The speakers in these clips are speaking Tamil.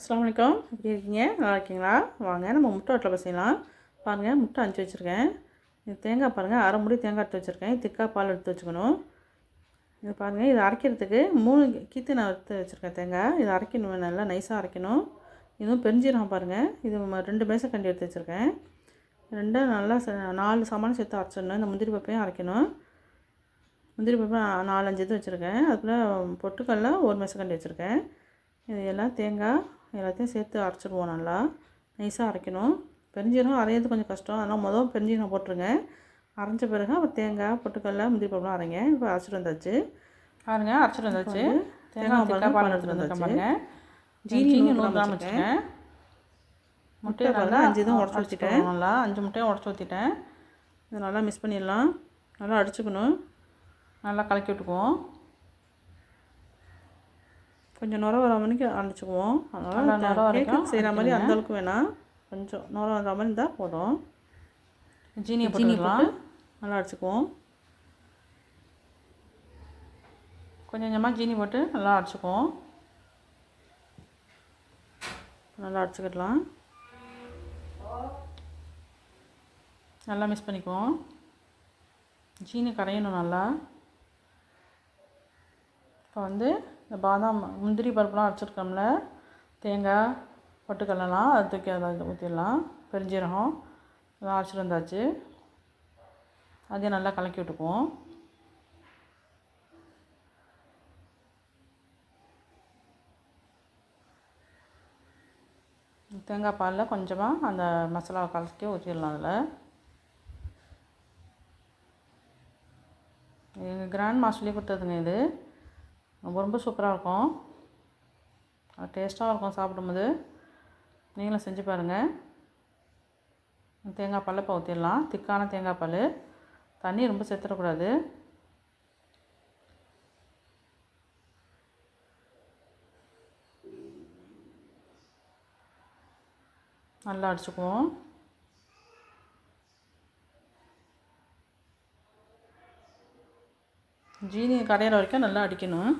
அஸ்லாம் வலைக்கம் எப்படி இருக்கீங்க? நல்லா இருக்கீங்களா? வாங்க நம்ம முட்டை வட்டில் செய்யலாம் பாருங்கள் முட்டை அஞ்சு வச்சுருக்கேன். இது தேங்காய் பாருங்கள் அரை முடி தேங்காய் எடுத்து வச்சுருக்கேன். திக்காக பால் எடுத்து வச்சுக்கணும். இது பாருங்கள் இது அரைக்கிறதுக்கு மூணு கீத்து நான் எடுத்து வச்சுருக்கேன் தேங்காய். இது அரைக்கணும் நல்லா நைஸாக அரைக்கணும். இதுவும் பெருஞ்சீரகம் பாருங்கள் இது ரெண்டு ரெண்டு மேசக்கண்டி எடுத்து வச்சுருக்கேன். ரெண்டும் நல்லா ச- நாலு சாமான சேர்த்து அரைச்சிடணும். இந்த முந்திரி பப்பையும் அரைக்கணும். முந்திரி பருப்பு நாலஞ்சு இது வச்சுருக்கேன். அதுக்குள்ளே பொட்டுக்கடல ஒரு மேசக்கண்டி வச்சுருக்கேன். இது எல்லாம் தேங்காய் எல்லாத்தையும் சேர்த்து அரைச்சிடுவோம் நல்லா. நைஸாக அரைக்கணும். பெருஞ்சீரகம் அரையிறது கொஞ்சம் கஷ்டம். அதனால் முதல் பெருஞ்சீரகம் போட்டுருங்க. அரைஞ்ச பிறகு அப்புறம் தேங்காய் பொட்டுக்கடல முந்திரி பருப்புலாம் அரைங்க. இப்போ அரைச்சிட்டு வந்தாச்சு. பாருங்க அரைச்சிட்டு வந்தாச்சு. தேங்காய் பாருங்க பால் எடுத்துட்டு வந்தாச்சு பாருங்க. ஜீனி நூறு கிராம் நல்லா அஞ்சு தான் உடச்சி வச்சுட்டேன். நல்லா அஞ்சு முட்டையும் உடச்சி ஊற்றிட்டேன் இதை நல்லா மிக்ஸ் பண்ணிடலாம். நல்லா அடிச்சுக்கணும். நல்லா கலக்கி விட்டுக்குவோம். கொஞ்சம் நுர வர மணிக்கு அரைச்சிக்குவோம் அதனால் கேக்கு செய்கிற மாதிரி அந்த அளவுக்கு வேணாம். கொஞ்சம் நுர வர மாதிரி இருந்தால் போதும். ஜீனியை ஜீனி போட்டு நல்லா அடிச்சுக்குவோம். கொஞ்சம் கொஞ்சமாக ஜீனி போட்டு நல்லா அடிச்சுக்குவோம். நல்லா அடிச்சுக்கிடலாம். நல்லா மிக்ஸ் பண்ணிக்குவோம். ஜீனி கரையணும் நல்லா. இப்போ வந்து இந்த பாதாம் முந்திரி பருப்புலாம் வச்சுருக்கோம்ல தேங்காய் பொட்டுக்கடலாம் அது தூக்கி அதில் ஊற்றிடலாம் பெருஞ்சீரகம் இதெல்லாம் அரைச்சிட்டு வந்தாச்சு. அதையும் நல்லா கலக்கி விட்டுக்குவோம். தேங்காய் பாலில் கொஞ்சமாக அந்த மசாலாவை கலக்கி ஊற்றிடலாம் அதில். எங்கள் கிராண்ட் மாஸ்டர்லேயே கொடுத்ததுங்க இது. ரொம்ப ரொம்ப சூப்பராக இருக்கும். டேஸ்ட்டாக இருக்கும் சாப்பிடும்போது. நீங்களும் செஞ்சு பாருங்கள் தேங்காய் பால் இப்போ ஊற்றிடலாம் திக்கான தேங்காய் பால். தண்ணி ரொம்ப சேர்த்துடக்கூடாது நல்லா அடிச்சுக்குவோம். ஜீனி கடையிற வரைக்கும் நல்லா அடிக்கணும்.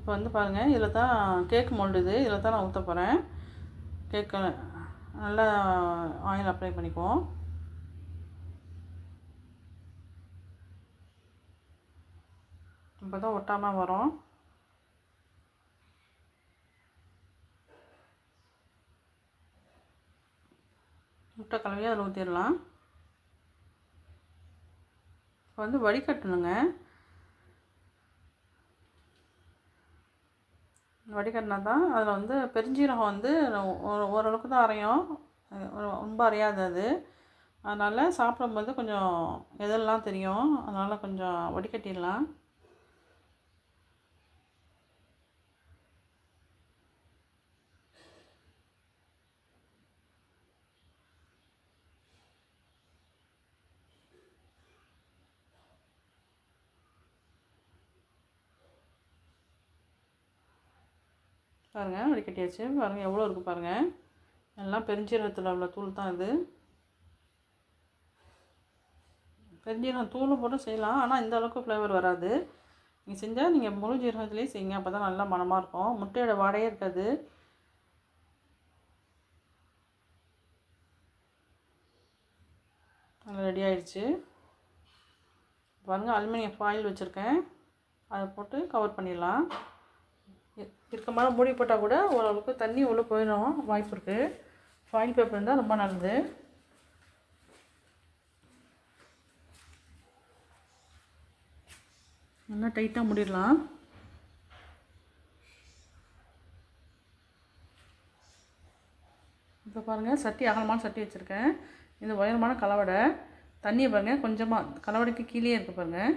இப்போ வந்து பாருங்கள் இதில் தான் கேக் மோல்டு இது இதில் தான் நான் ஊற்ற போகிறேன் கேக்கு நல்லா ஆயில் அப்ளை பண்ணிக்குவோம். இப்போ தான் ஒட்டாமல் வரும். முட்டை கலவையை அதில் ஊற்றிடலாம் இப்போ வந்து வடிகட்டணுங்க. வடிகட்டினா தான் அதில் வந்து பெருஞ்சீரகம் வந்து ஓரளவுக்கு தான் அரையும். ரொம்ப அரையாது அது. அதனால் சாப்பிடும்போது கொஞ்சம் எதெல்லாம் தெரியும் அதனால் கொஞ்சம் வடிகட்டிடலாம். பாருங்கள் வடிகட்டியாச்சு பாருங்கள் எவ்வளோ இருக்குது பாருங்கள் எல்லாம் பெருஞ்சீரகத்தில் உள்ள தூள் தான் இது. பெருஞ்சீரகம் தூளும் போட்டு செய்யலாம். ஆனால் இந்த அளவுக்கு ஃப்ளேவர் வராது. நீங்கள் செஞ்சால் நீங்கள் முழு ஜீரகத்துலேயே செய்யுங்க. அப்போ தான் நல்லா மணமாக இருக்கும். முட்டையோட வாடையே இருக்காது. நல்லா ரெடி ஆயிடுச்சு. பாருங்கள் அலுமினியம் ஃபாயில் வச்சுருக்கேன். அதை போட்டு கவர் பண்ணிடலாம். இ- இருக்க மூடி போட்டால் கூட ஓரளவுக்கு தண்ணி உள்ளே போயிடும். வாய்ப்பு இருக்குது ஃபாயில் பேப்பர் இருந்தால் ரொம்ப நல்லது. நல்லா டைட்டாக முடிடலாம். இப்போ பாருங்கள் சட்டி அகலமான சட்டி வச்சுருக்கேன். இது உயரமான கலவடை. தண்ணியை பாருங்கள் கொஞ்சமாக கலவடைக்கு கீழே இருக்குது பாருங்கள்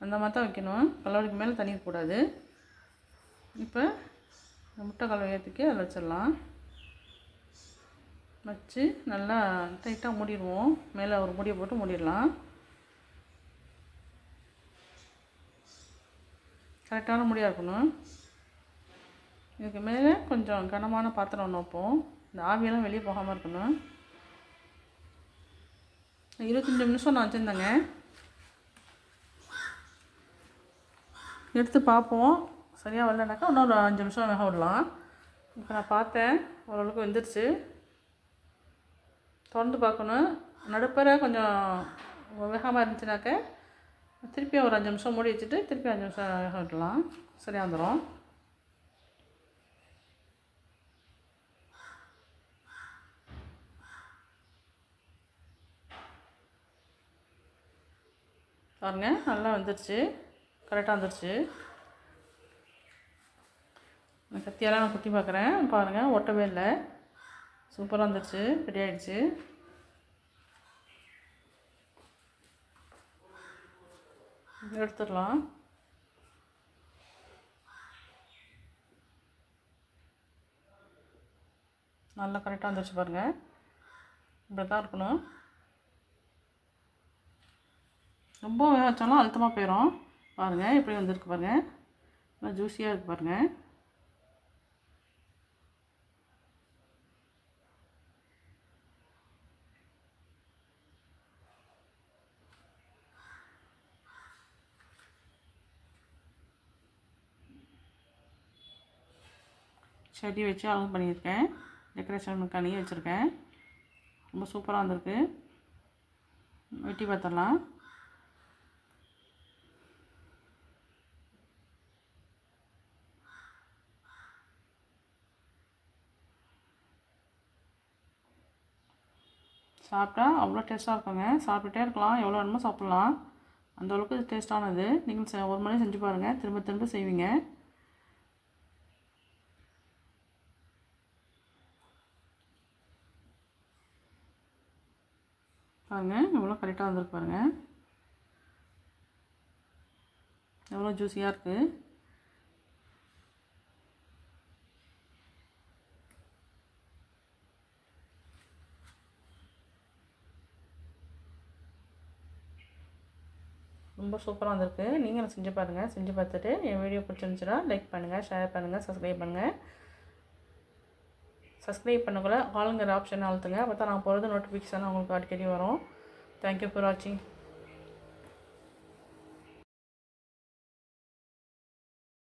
அந்த மாதிரி தான் வைக்கணும். கலவடைக்கு மேலே தண்ணி இருக்கக்கூடாது இப்போ இந்த முட்டை கலவையத்துக்கு தூக்கி அதில் வச்சிடலாம். வச்சு நல்லா டைட்டாக மூடிடுவோம். மேலே ஒரு மூடியை போட்டு மூடிடலாம். கரெக்டான முடியாக இருக்கணும். இதுக்கு மேலே கொஞ்சம் கனமான பாத்திரம் ஒன்று வைப்போம். இந்த ஆவியெல்லாம் வெளியே போகாமல் இருக்கணும். இருபத்தஞ்சி நிமிஷம் நான் வச்சுருந்தேங்க. எடுத்து பார்ப்போம். சரியாக வரலனாக்கா இன்னொரு அஞ்சு நிமிஷம் வேக விடலாம். இப்போ நான் பார்த்தேன் ஓரளவுக்கு வெந்துருச்சு. திறந்து பார்க்கணும். நடுப்பற கொஞ்சம் வேகமாக இருந்துச்சுனாக்க திருப்பி ஒரு அஞ்சு நிமிஷம் மூடி வச்சுட்டு திருப்பி அஞ்சு நிமிஷம் வேக விடலாம் சரியாக வந்துடும் பாருங்க நல்லா வந்துருச்சு. கரெக்டாக வந்துருச்சு. நான் கத்தியெல்லாம் நான் குட்டி பார்க்குறேன் பாருங்கள் ஒட்டவே இல்லை. சூப்பராக இருந்துச்சு ரெடி ஆகிடுச்சு எடுத்துடலாம். நல்லா கரெக்டாக வந்துருச்சு பாருங்கள் இப்படி தான் இருக்கணும். ரொம்ப வேக வச்சாலும் அழுத்தமாக போயிடும் பாருங்கள் எப்படி வந்துருக்கு பாருங்கள் நல்லா ஜூஸியாக இருக்குது பாருங்கள் செடி வச்சு அழகு பண்ணியிருக்கேன். டெக்கரேஷன் பண்ணி வச்சுருக்கேன். ரொம்ப சூப்பராக வந்திருக்கு. வெட்டி பார்த்துடலாம் சாப்பிட்டா அவ்வளோ டேஸ்ட்டாக இருக்குங்க. சாப்பிட்டுட்டே இருக்கலாம். எவ்வளோ வேணுமோ சாப்பிட்லாம். அந்த அளவுக்கு டேஸ்ட்டானது நீங்கள் செ- ஒரு மணி செஞ்சு பாருங்கள் திரும்ப திரும்ப செய்வீங்க. பாருங்கள் எவ்வளோ கரெக்டாக வந்திருக்கு பாருங்கள் எவ்வளோ ஜூஸியாக இருக்குது ரொம்ப சூப்பராக வந்திருக்கு. நீங்களும் செஞ்சு பாருங்கள் செஞ்சு பார்த்துட்டு என் வீடியோ பிடிச்சிருந்துச்சுன்னா லைக் பண்ணுங்கள் ஷேர் பண்ணுங்கள் சப்ஸ்கிரைப் பண்ணுங்கள் சப்ஸ்கிரைப் பண்ணக்குள்ள ஆளுங்கிற ஆப்ஷன் அழுத்துங்க. அப்போ தான் நான் போகிறது நோட்டிஃபிகேஷன் உங்களுக்கு அடிக்கடி வரும். தேங்க்யூ ஃபார் வாட்சிங்